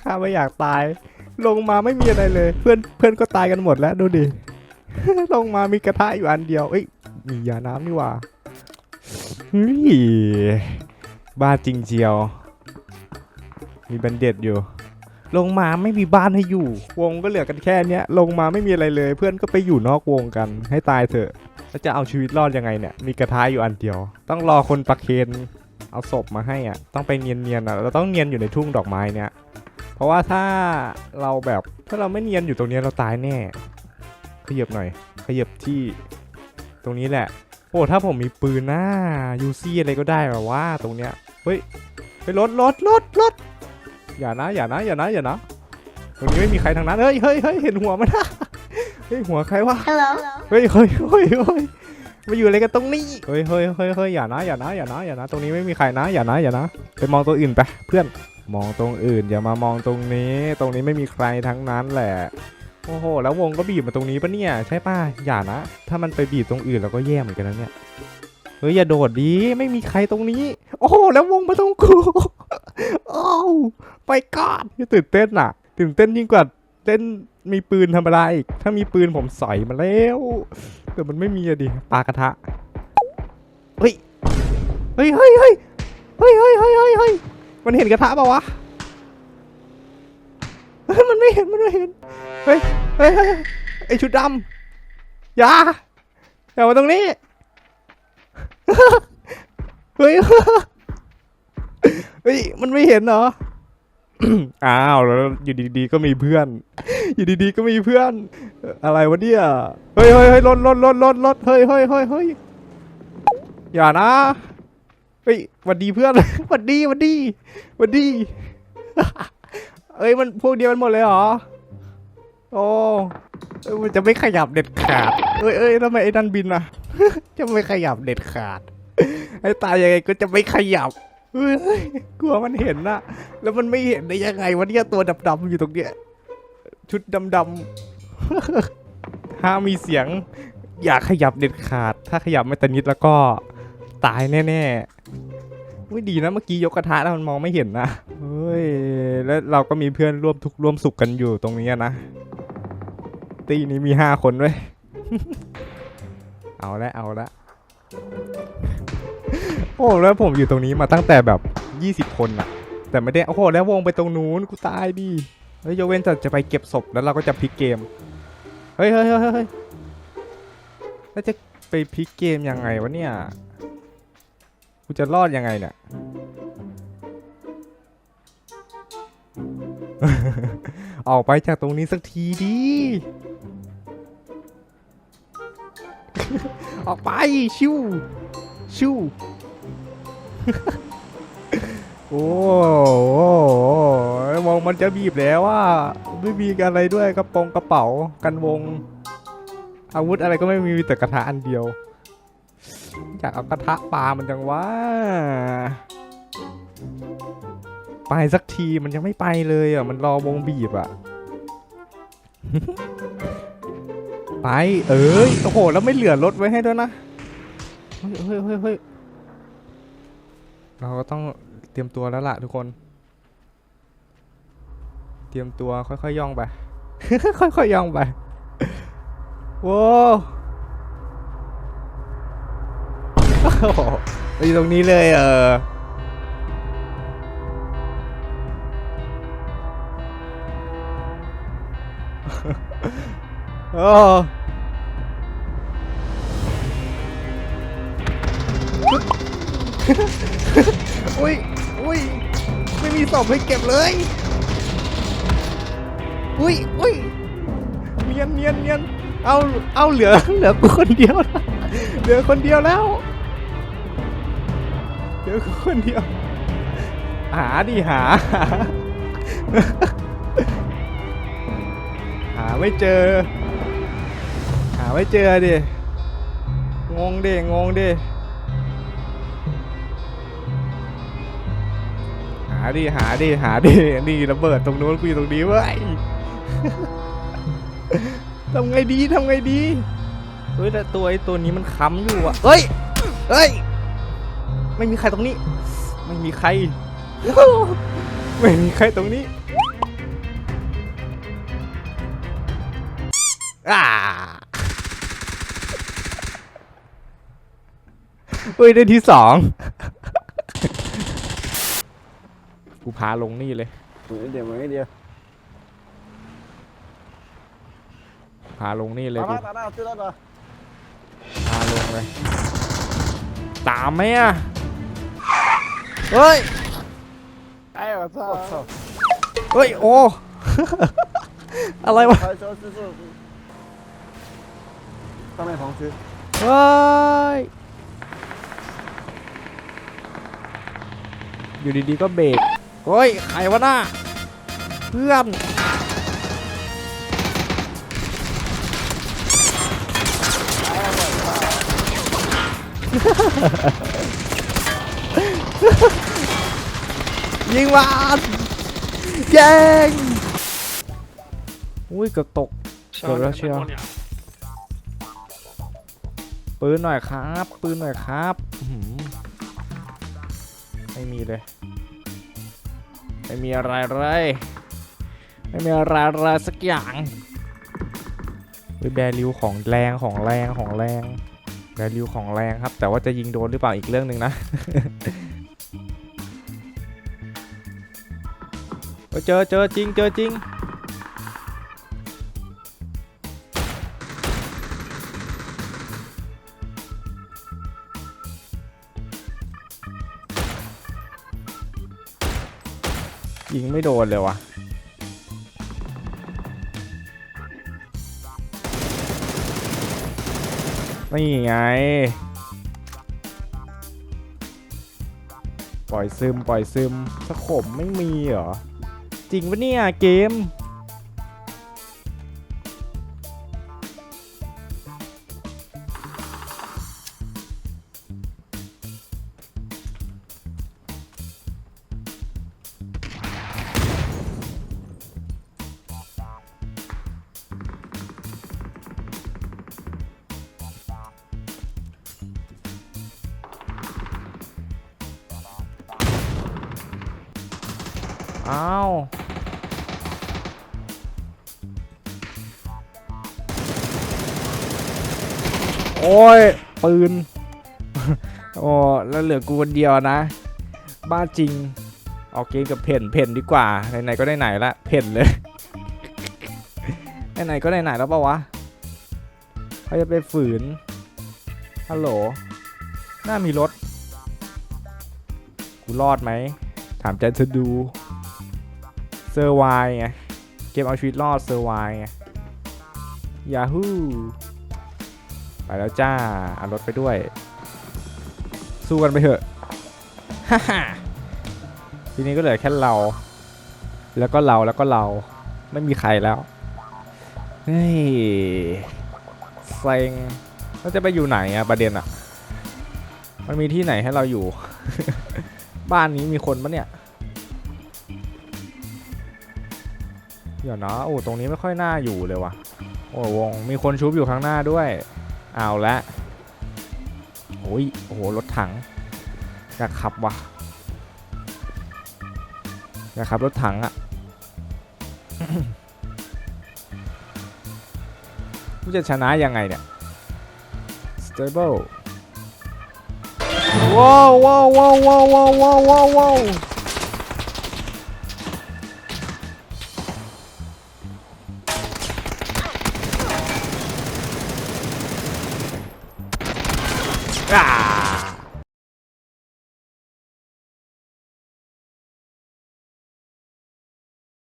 ข้าไม่อยากตาย ลงมาไม่มีอะไรเลย เพื่อนเพื่อนก็ตายกันหมดแล้วดูดิ ลงมามีกระทะอยู่อันเดียว เอ้ย มียาน้ำนี่ว่าเฮ้ยบ้าจริงเจียว มีแบนเด็ดอยู่ ลงมาไม่มีบ้านให้อยู่ วงก็เหลือกันแค่เนี้ย ลงมาไม่มีอะไรเลย เพื่อนก็ไปอยู่นอกวงกัน ให้ตายเถอะ แล้วจะเอาชีวิตรอดยังไงเนี่ย มีกระทะอยู่อันเดียว ต้องรอคนประเคน เอาศพมาให้อะ ต้องไปเนียนๆอะ เราต้องเนียนอยู่ในทุ่งดอกไม้เนี่ย เพราะว่าถ้าเราแบบถ้าเราไม่เนียนอยู่ตรงเนี้ยเราตายแน่ ขยับหน่อย ขยับที่ตรงนี้แหละ โอ้ถ้าผมมีปืนนะยูซี่อะไรก็ได้แบบว่าตรงเนี้ย เฮ้ยไปรถรถรถรถอย่านะอย่านะอย่านะอย่านะตรงนี้ไม่มีใครทางนั้น เฮ้ยเฮ้ยเฮ้ยเห็นหัวมันนะเฮ้ยหัวใครวะ Hello. เฮ้ยเฮ้ยเฮ้ยเฮ้ย มาอยู่อะไรกันตรงนี้เฮ้ยเฮ้ยเฮ้ยเฮ้ยอย่านะอย่านะอย่านะอย่านะ ตรงนี้ไม่มีใครนะอย่านะอย่านะไปมองตัวอื่นไปเพื่อนมองตรงอื่นอย่ามามองตรงนี้ ตรงนี้ไม่มีใครทั้งนั้นแหละโอ้โหแล้ววงก็บีบมาตรงนี้ปะเนี่ยใช่ป่ะอย่านะ ถ้ามันไปบีบตรงอื่นเราก็แย่เหมือนกันนะเนี่ยเฮ้ยอย่าโดดดิไม่มีใครตรงนี้ โอ้โหแล้ววงมาตรงกูโอ้ไปก่อนตื่นเต้นอะตื่นเต้นยิ่งกว่าเต้น มีปืนทำอะไรอีก ถ้ามีปืนผมใส่มาแล้ว แต่มันไม่มีอะดิปากระทะ เฮ้ย เฮ้ยเฮ้ยเฮ้ยเฮ้ยเฮ้ยเฮ้ยเฮ้ยมันเห็นกระทะปะวะ มันไม่เห็น มันไม่เห็น เฮ้ย เฮ้ยไอชุดดำอย่าอย่ามาตรงนี้ เฮ้ย เฮ้ย มันไม่เห็นเหรอ อ้าว แล้วอยู่ดีๆ ก็มีเพื่อน อยู่ดีๆก็มีเพื่อน อะไรวะเนี่ยเฮ้ยเฮ้ยเฮ้ยรถรถรถรถรถเฮ้ยเฮ้ยเฮ้ยเฮ้ยอย่านะเฮ้ยหวัดดีเพื่อนหวัดดีหวัดดีหวัดดีเอ้ยมันพวกเดียวกันหมดเลยเหรอโอ้เอ้ยมันจะไม่ขยับเด็ดขาดเอ้ยเอ้ยทำไมไอ้ดันบินอะจะไม่ขยับเด็ดขาดไอ้ตายยังไงก็จะไม่ขยับเฮ้ยกลัวมันเห็นนะแล้วมันไม่เห็นได้ยังไงวะเนี่ยตัวดำๆอยู่ตรงเนี้ย ชุดดำๆ ห้ามมีเสียง อย่าขยับเด็ดขาด ถ้าขยับไม่ตะนิดแล้วก็ตายแน่ๆไม่ดีนะเมื่อกี้ยกกระทะแล้วมันมองไม่เห็นนะเฮ้ยแล้วเราก็มีเพื่อนร่วมทุกข์ร่วมสุขกันอยู่ตรงนี้นะ ตีนี้มีห้าคนด้วย เอาละเอาละโอ้แล้วผมอยู่ตรงนี้มาตั้งแต่แบบ 20 คนอะแต่ไม่ได้โอ้โหแล้ววงไปตรงนู้นกูตายดิ เฮ้ยยเว้นแต่จะไปเก็บศพแล้วเราก็จะพลิกเกมเฮ้ยเฮ้ยเฮ้ยเฮ้ยเฮ้ยแล้วจะไปพลิกเกมยังไงวะเนี่ย กูจะรอดยังไงเนี่ยออกไปจากตรงนี้สักทีดิ ออกไป ชิว ชิว โอ้โหมองมันจะบีบแล้วว่าไม่มีอะไรด้วยกระโปรงกระเป๋ากันวง อาวุธอะไรก็ไม่มีมีแต่กระทะอันเดียว อยากเอากระทะปลามันจังว่าไปสักทีมันยังไม่ไปเลยอะมันรอวงบีบอะไปเอ้ยโอ้โหแล้วไม่เหลือรถไว้ให้ด้วยนะเฮ้ยเฮ้ยเฮ้ยเราก็ต้อง เตรียมตัวแล้วล่ะทุกคน เตรียมตัวค่อยๆย่องไป ค่อยๆย่องไปโว้วโอ้โหเราอยู่ตรงนี้เลยเออโอ้อุ้ย ไม่มีศพให้เก็บเลย อุ้ยอุ้ยเนียนเนียนเนียนเอาเอาเหลือเหลือกูคนเดียวนะเหลือคนเดียวแล้วเหลือกูคนเดียว หาดิหา หาหาไม่เจอ หาไม่เจอดิงงดิงงดิ ดิหาดิหาดินี่ระเบิดตรงนู้นกูอยู่ตรงนี้เว้ยทำไงดีทำไงดีเฮ้ยแต่ตัวไอ้ตัวนี้มันค้ำอยู่อะเฮ้ยเฮ้ยไม่มีใครตรงนี้ ไม่มีใครไไม่มีใครตรงนี้อ่าเฮ้ยได้ที่สอง กูพาลงนี่เลยเหมือนเดียวเหมือนเดียวพาลงนี่เลยตากูมาตาหน้าซื้อแล้วป่ะพาลงเลย ตามไหมอะ เฮ้ย ไอ้แบบซ่าเฮ้ย โอ้ อะไรวะใครชอบซื้อซื้อทำไมของซื้อเฮ้ย อยู่ดีๆก็เบรก เฮ้ยใครวะน่าเพื่อนยิงมันแย่งอุ้ยเกือบตกเกือบแล้วเชียวปืนหน่อยครับ ปืนหน่อยครับอื้อหือไม่มีเลย ไม่มีอะไรเลย ไม่มีอะไรเลยสักอย่างวิแบริวของแรงของแรงของแรงแบริวของแรงครับ แต่ว่าจะยิงโดนหรือเปล่าอีกเรื่องหนึ่งนะเจอเจอจริงเจอจริง ยิงไม่โดนเลยวะนี่ไง ปล่อยซึม ปล่อยซึมสะขมไม่มีเหรอ จริงปะเนี่ยเกม อ้าวโอ้ย ปืน โอ้แล้วเหลือกูคนเดียวนะ บ้าจริง ออกเกมกับเพนเพนดีกว่า ไหนๆก็ได้ไหนละเพนเลย ไหนๆก็ได้ไหนแล้วปะวะเขาจะไปฝืน ฮัลโหล น่ามีรถ กูรอดไหม ถามใจเธอดู เซอร์ไวไง เกมเอาชีวิตรอดเซอร์ไวไงยาฮูไปแล้วจ้าเอารถไปด้วย สู้กันไปเถอะฮ่าฮ่าทีนี้ก็เหลือแค่เรา แล้วก็เราแล้วก็เรา ไม่มีใครแล้ว เฮ้ยเซ็งเราจะไปอยู่ไหนอะประเด็นอะมันมีที่ไหนให้เราอยู่ บ้านนี้มีคนปะเนี่ย เดี๋ยวนะโอ้ตรงนี้ไม่ค่อยน่าอยู่เลยว่ะ โอ้วงมีคนชุบอยู่ข้างหน้าด้วย เอาละโอ้ยโอ้โหรถถังอยากขับว่ะอยากขับรถถังอะกูจะชนะยังไงเนี่ย stable ว้าวว้าวว้าวว้าวว้าวว้าว Ah!